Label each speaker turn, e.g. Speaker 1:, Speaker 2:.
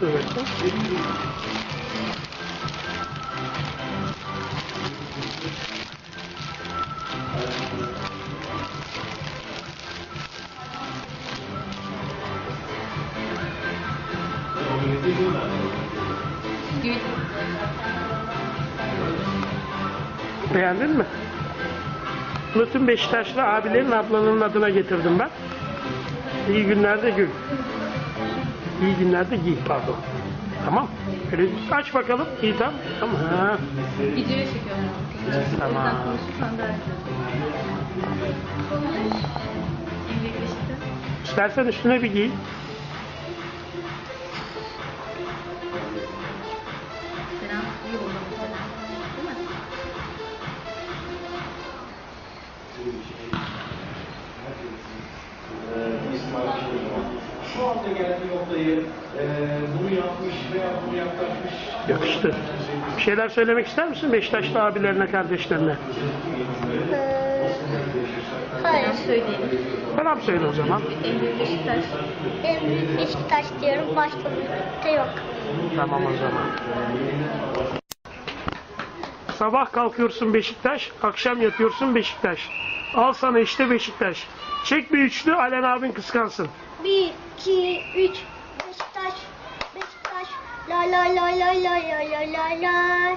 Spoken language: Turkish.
Speaker 1: surette.
Speaker 2: Beğendin mi? Bütün Beşiktaşlı abilerin ablaların adına getirdim ben. İyi günler de gül. İyi günlerde giy pardon. Tamam. Öyle aç bakalım. İyi tamam. Tamam. Ha.
Speaker 1: Videoya çekiyorum.
Speaker 2: Tamam. İstersen üstüne bir giy.
Speaker 3: Şu anda geldiği noktayı e, bunu yapmış veya bunu yaklaşmış
Speaker 2: Yakıştı. Bir şeyler söylemek ister misin Beşiktaşlı abilerine, kardeşlerine?
Speaker 4: Ee, hayır.
Speaker 1: Selam söyleyelim.
Speaker 2: Selam söyle o zaman.
Speaker 1: En büyük Beşiktaş.
Speaker 4: En büyük Beşiktaş diyorum. Başka bir yok.
Speaker 2: Tamam o zaman. Sabah kalkıyorsun Beşiktaş, akşam yatıyorsun Beşiktaş. Al sana işte Beşiktaş. Çek bir üçlü Alen abin kıskansın.
Speaker 4: Bir, iki, üç. Beşiktaş. Beşiktaş. La la la la la la la la la.